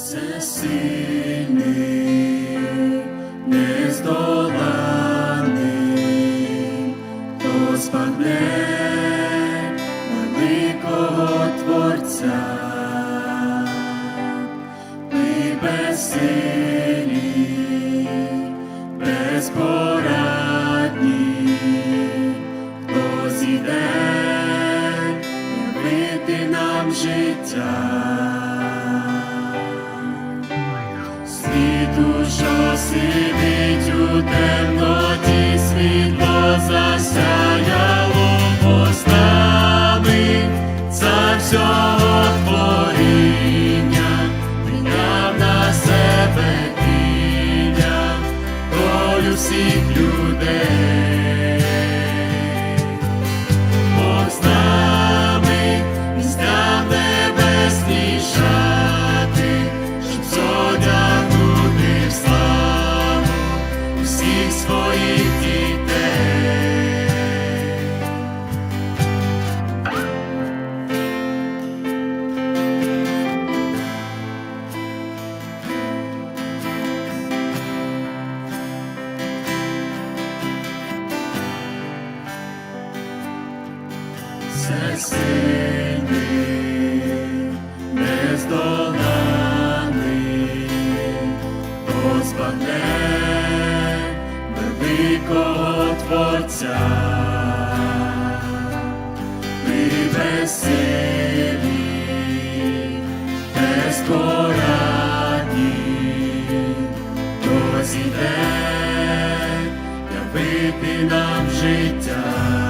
всесильний, нездоланий, хто збагне великого Творця, ми безсилі, безпорадні, хто зійде явити нам життя. Всіх людей. Бог з нами, зняв небесні шати, щоб зодягнути в славу всіх своїх Всесильний, нездоланий, збагне великого Творця. Ми безсилі, безпорадні, хто зійде явити нам життя.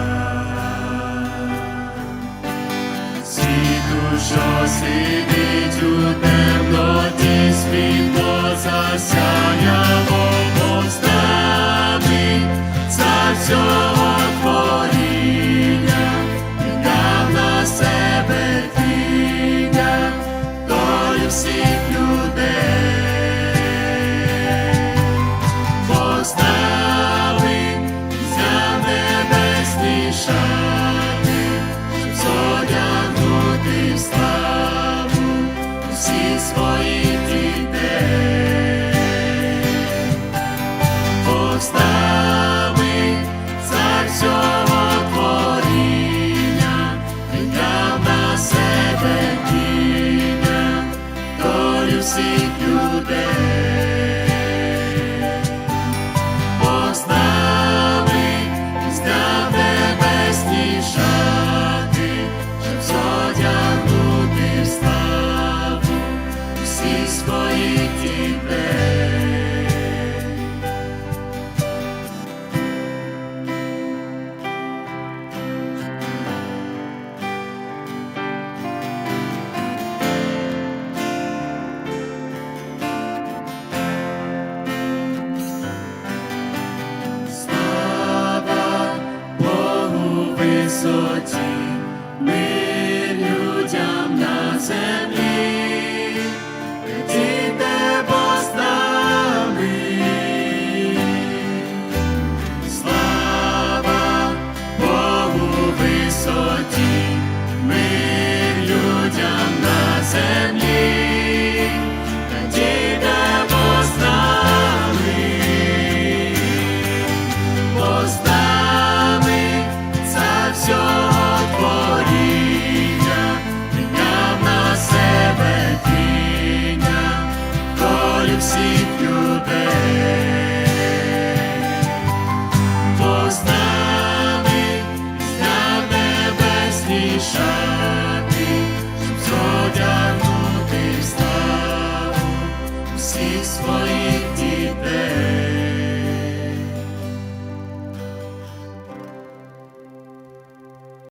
Що сидить у темноті, світло засяяло повстами за всього творіння, віддав на себе тіння долю всіх людей. Поставив взяв небесні висоті, мир людям на землі. oczy swoje.